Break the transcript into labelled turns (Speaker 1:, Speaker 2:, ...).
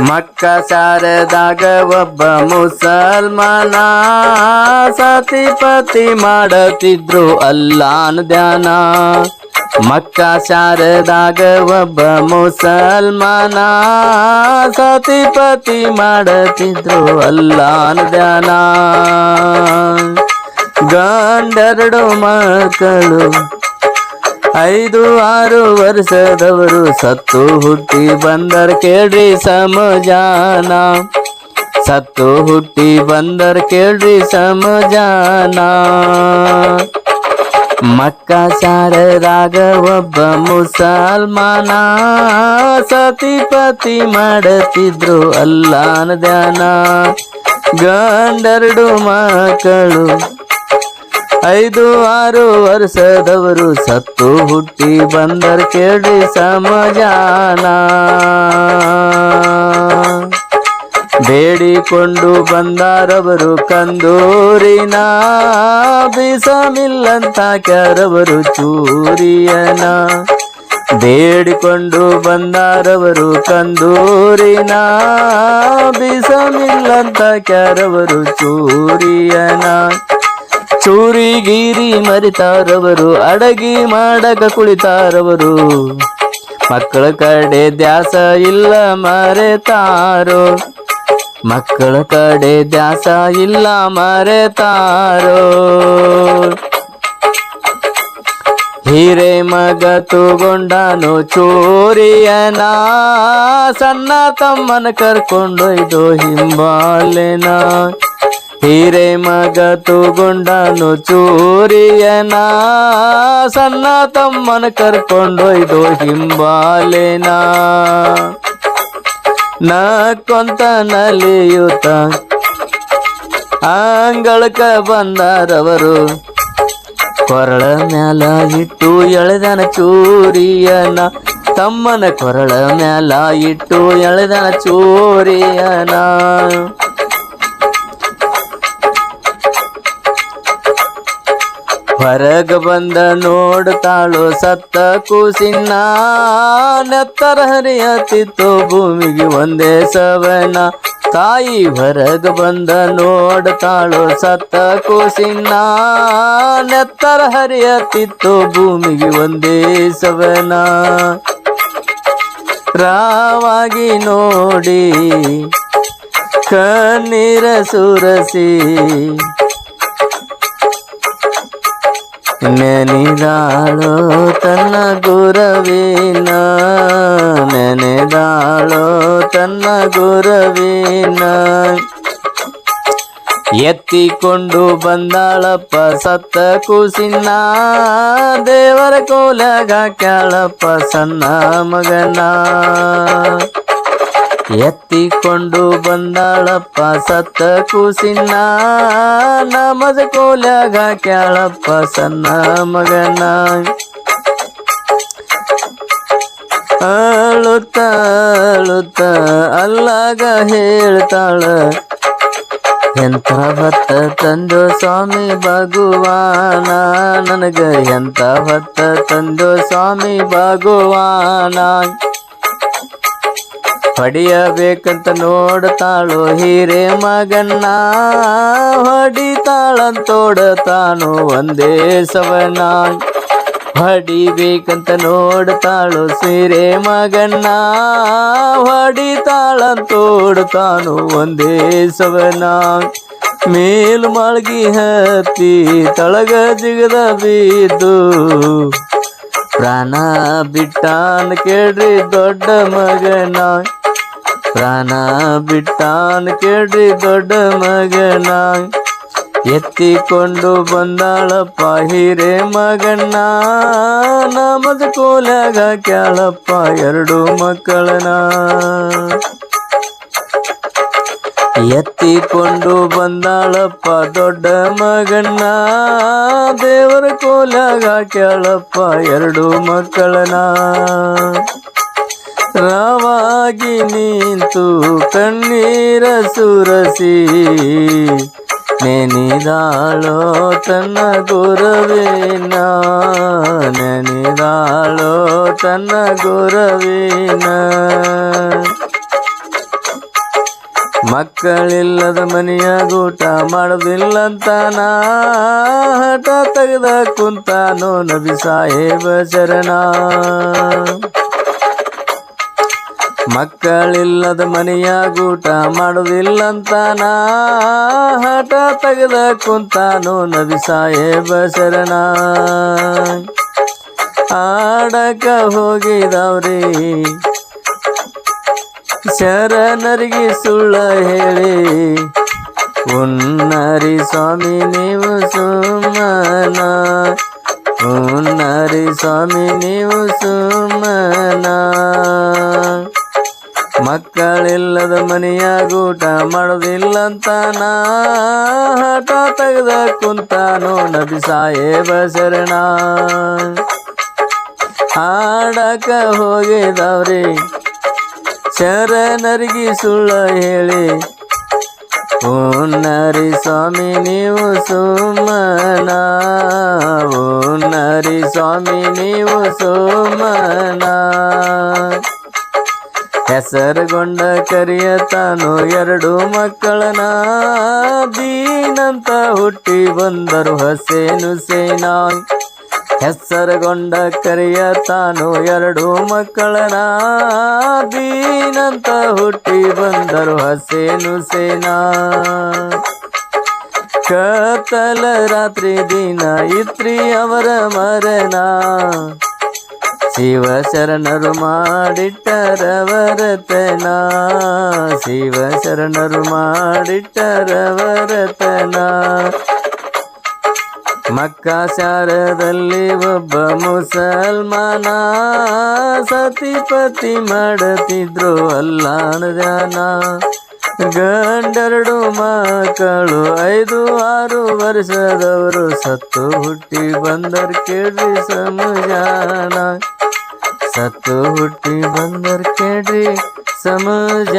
Speaker 1: ಮಕ್ಕ ಸಾರದಾಗ ಒಬ್ಬ ಮುಸಲ್ಮಾನ ಸತಿಪತಿ ಮಾಡತಿದ್ರು ಅಲ್ಲಾನ ಧ್ಯಾನ. ಮಕ್ಕ ಶಾರದಾಗ ಒಬ್ಬ ಮುಸಲ್ಮಾನ ಸತಿಪತಿ ಮಾಡತಿದ್ರು ಅಲ್ಲಾನ ಧ್ಯಾನ. ಗಂಡೆರಡು ಮಕ್ಕಳು ಐದು ಆರು ವರ್ಷದವರು ಸತ್ತು ಹುಟ್ಟಿ ಬಂದರ್ ಕೇಳ್ರಿ ಸಮಜಾನ. ಸತ್ತು ಹುಟ್ಟಿ ಬಂದರ್ ಕೇಳ್ರಿ ಸಮಜಾನ. ಮಕ್ಕ ಸಾರದಾಗ ಒಬ್ಬ ಮುಸಲ್ಮಾನ. ಸತಿಪತಿ ಮಾಡುತ್ತಿದ್ರು ಅಲ್ಲಾನ ಧ್ಯಾನ. ಗಂಡೆರಡು ಮಕ್ಕಳು ಐದು ಆರು ವರ್ಷದವರು ಸತ್ತು ಹುಟ್ಟಿ ಬಂದರ್ ಕೇಳಿ ಸಮಜಾನ. ಬೇಡಿಕೊಂಡು ಬಂದಾರವರು ಕಂದೂರಿನ ಬೀಸಮಿಲ್ಲಂತ ಕ್ಯಾರವರು ಚೂರಿಯನ. ಬೇಡಿಕೊಂಡು ಬಂದಾರವರು ಕಂದೂರಿನ ಬೀಸಮಿಲ್ಲಂತ ಕ್ಯಾರವರು ಚೂರಿಯನ. ಚೂರಿಗಿರಿ ಮರಿತಾರವರು, ಅಡಗಿ ಮಾಡಕ ಕುಳಿತಾರವರು. ಮಕ್ಕಳ ಕಡೆ ದ್ಯಾಸ ಇಲ್ಲ ಮರೆತಾರೋ? ಮಕ್ಕಳ ಕಡೆ ದ್ಯಾಸ ಇಲ್ಲ ಮರೆತಾರೋ? ಹಿರೆ ಮಗ ತಗೊಂಡಾನು ಚೋರಿಯನ ಸಣ್ಣ ತಮ್ಮನ ಕರ್ಕೊಂಡೊಯ್ದು ಹಿಂಬಾಲೆನ ಹೀರೆ ಮಗ ತುಗೊಂಡನು ಚೂರಿಯನ ಸಣ್ಣ ತಮ್ಮನ ಕರ್ಕೊಂಡೊಯ್ದು ಹಿಂಬಾಲೆನ. ನಕ್ಕೊಂತ ನಲಿಯುತ ಅಂಗಳಕ ಬಂದಾರವರು. ಕೊರಳ ಮ್ಯಾಲ ಇಟ್ಟು ಎಳೆದನ ಚೂರಿಯನ ತಮ್ಮನ ಕೊರಳ ಮ್ಯಾಲ ಇಟ್ಟು ಎಳೆದನ ಚೂರಿಯನ ಹೊರಗ ಬಂದ ನೋಡ್ತಾಳು ಸತ್ತ ಕೂಸಿನ ನೆತ್ತರ ಹರಿಯತ್ತಿತ್ತು ಭೂಮಿಗೆ ಒಂದೇ ಸವಣ. ತಾಯಿ ಹೊರಗ ಬಂದ ನೋಡ್ತಾಳು ಸತ್ತ ಕೂಸಿನ ನೆತ್ತರ ಹರಿಯತ್ತಿತ್ತು ಭೂಮಿಗೆ ಒಂದೇ ಸವನ ರಾವಾಗಿ ನೋಡಿ ಕಣ್ಣೀರ ಸುರಸಿ ನೆನೆದಾಳೋ ತನ್ನ ಗುರವಿನ ನೆನೆದಾಳೋ ತನ್ನ ಗುರವಿನ ಎತ್ತಿಕೊಂಡು ಬಂದಾಳಪ್ಪ ಸತ್ತ ಕೂಸಿನ ದೇವರ ಕೋಲಾಗ ಕ್ಯಾಳಪ್ಪ ಸಣ್ಣ ಮಗನ ಎತ್ತಿಕೊಂಡು ಬಂದಾಳಪ್ಪ ಸತ್ತ ಕೂಸಿನ ನಮದ ಕೋಲಾಗ ಕ್ಯಾಳಪ್ಪ ಸಣ್ಣ ಮಗನ. ಅಳುತ್ತ ಅಳುತ್ತ ಅಲ್ಲಾಗ ಹೇಳ್ತಾಳ, ಎಂತ ಹೊತ್ತ ತಂದು ಸ್ವಾಮಿ ಭಗವಾನ, ನನಗೆ ಎಂತ ಹೊತ್ತ ತಂದು ಸ್ವಾಮಿ ಭಗವಾನ. ಹೊಡಿಯಬೇಕಂತ ನೋಡ್ತಾಳು ಹೀರೆ ಮಗನ್ನ. ಹೊಡಿತಾಳಂತೋಡತಾನು ಒಂದೇ ಸವನ. ಹೊಡಿಬೇಕಂತ ನೋಡ್ತಾಳು ಸೀರೆ ಮಗನ್ನ. ಹೊಡಿತಾಳಂತೋಡ್ತಾನು ಒಂದೇ ಸವನ. ಮೇಲು ಮಾಳ್ಗಿ ಹತ್ತಿ ತಳಗ ಜಿಗದ ಬಿದ್ದು ಪ್ರಾಣ ಬಿಟ್ಟಾನ ಕೇಳ್ರಿ ದೊಡ್ಡ ಮಗನ. ಪ್ರಾಣ ಬಿಟ್ಟಾನ್ ಕೇಳ್ರಿ ದೊಡ್ಡ ಮಗನ ಎತ್ತಿಕೊಂಡು ಬಂದಾಳಪ್ಪ ಹಿರೇ ಮಗನ್ನ ನಮದ ಕೋಲಾಗ ಕ್ಯಾಳಪ್ಪ ಎರಡು ಮಕ್ಕಳನ. ಎತ್ತಿಕೊಂಡು ಬಂದಾಳಪ್ಪ ದೊಡ್ಡ ಮಗನ್ನ ದೇವರ ಕೋಲಾಗ ಕೇಳಪ್ಪ ಎರಡು ಮಕ್ಕಳನ. ರಾವಾಗಿ ನಿಂತು ಕಣ್ಣೀರ ಸುರಸಿ, ನೆನಿದಾಳೋ ತನ್ನ ಗುರವೇನ ನೆನಿದಾಳೋ ತನ್ನ ಗುರವೇನ ಮಕ್ಕಳಿಲ್ಲದ ಮನೆಯ ಗೂಟ ಮಾಡೋದಿಲ್ಲಂತ ಹಠ ತೆಗೆದ ಕುಂತಾನೋ ನಬಿ ಸಾಹೇಬ ಶರಣ. ಮಕ್ಕಳಿಲ್ಲದ ಮನೆಯ ಗೂಟ ಮಾಡುವುದಿಲ್ಲಂತ ನಾ ಹಠ ತೆಗೆದ ಕುಂತಾನು ನಬಿ ಸಾಹೇಬ ಶರಣ. ಆಡಕ ಹೋಗಿದವ್ರಿ. ಶರಣರಿಗೆ ಸುಳ್ಳ ಹೇಳಿ. ಉನ್ನರಿ ಸ್ವಾಮಿ ನೀವು ಸುಮ್ಮನ. ಉನ್ನರಿ ಸ್ವಾಮಿ ನೀವು ಸುಮ್ಮನ. ಮಕ್ಕಳಿಲ್ಲದ ಮನೆಯಾಗೂಟ ಗೂಟ ಮಾಡೋದಿಲ್ಲಂತ ನಾ ಹಠ ತೆಗೆದ ಕುಂತಾನೋ ನಬಿ ಸಾಹೇಬ ಶರಣ ಹಾಡಕ ಹೋಗಿದವ್ರಿ, ಶರಣರಿಗೆ ಸುಳ್ಳ ಹೇಳಿ. ಓನರಿ ಸ್ವಾಮಿ, ನೀವು ಸುಮ್ಮನ. ನರಿ ಸ್ವಾಮಿ, ನೀವು ಸುಮ್ಮನ. ಹೆಸರುಗೊಂಡ ಕರಿಯತಾನು ಎರಡು ಮಕ್ಕಳನ. ದೀನಂತ ಹುಟ್ಟಿ ಬಂದರು ಹಸೇನು ಸೇನಾ. ಹೆಸರುಗೊಂಡ ಕರೆಯತಾನು ಎರಡು ಮಕ್ಕಳನ. ದೀನಂತ ಹುಟ್ಟಿ ಬಂದರು ಹಸೇನು ಸೇನಾ. ಕತ್ತಲ ರಾತ್ರಿ ದಿನ ಇತ್ರಿ ಅವರ ಮರಣ. ಶಿವ ಶರಣರು ಮಾಡಿಟ್ಟರವರತನ ಶಿವ ಶರಣರು ಮಾಡಿಟ್ಟರವರತನ. ಮಕ್ಕ ಶಾರದಲ್ಲಿ ಒಬ್ಬ ಮುಸಲ್ಮಾನ ಸತಿಪತಿ ಮಾಡುತ್ತಿದ್ರು ಅಲ್ಲಾಣ ಧ್ಯಾನ. ಗಂಡೆರಡು ಮಕ್ಕಳು ಐದು ಆರು ವರ್ಷದವರು. ಸತ್ತು ಹುಟ್ಟಿ ಬಂದರ್ ಕೇಳ್ರಿ ಸಮಜಾನ. ಸತ್ತು ಹುಟ್ಟಿ ಬಂದರ್ ಕೇಳ್ರಿ ಸಮಜಾನ.